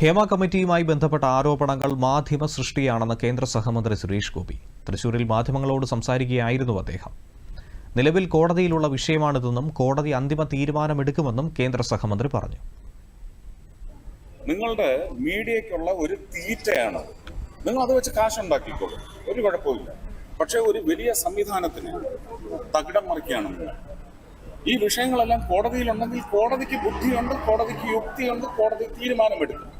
ഹേമ കമ്മിറ്റിയുമായി ബന്ധപ്പെട്ട ആരോപണങ്ങൾ മാധ്യമ സൃഷ്ടിയാണെന്ന് കേന്ദ്ര സഹമന്ത്രി സുരേഷ് ഗോപി. തൃശൂരിൽ മാധ്യമങ്ങളോട് സംസാരിക്കുകയായിരുന്നു അദ്ദേഹം. നിലവിൽ കോടതിയിലുള്ള വിഷയമാണിതെന്നും കോടതി അന്തിമ തീരുമാനമെടുക്കുമെന്നും കേന്ദ്ര സഹമന്ത്രി പറഞ്ഞു. നിങ്ങളുടെ മീഡിയക്കുള്ള ഒരു തീറ്റയാണ്. നിങ്ങൾ അത് വെച്ച് കാശുണ്ടാക്കിക്കോളൂ. ഒരു കുഴപ്പമില്ല പക്ഷേ ഒരു വലിയ സംവിധാനത്തിന് തകിടം മറിക്കുകയാണ് ഈ വിഷയങ്ങളെല്ലാം കോടതിയിലുണ്ടെങ്കിൽ കോടതിക്ക് ബുദ്ധിയുണ്ട് കോടതിക്ക് യുക്തിയുണ്ട് കോടതി തീരുമാനമെടുക്കും.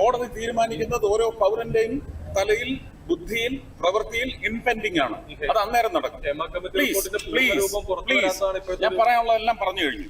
കോടതി തീരുമാനിക്കുന്നത് ഓരോ പൗരന്റെയും തലയിൽ ബുദ്ധിയിൽ പ്രവൃത്തിയിൽ ഇൻപെൻഡിങ് ആണ്. അത് അന്നേരം നടക്കും. പ്ലീസ് പ്ലീസ് പ്ലീസ് ഞാൻ പറയാനുള്ളതെല്ലാം പറഞ്ഞു കഴിഞ്ഞു.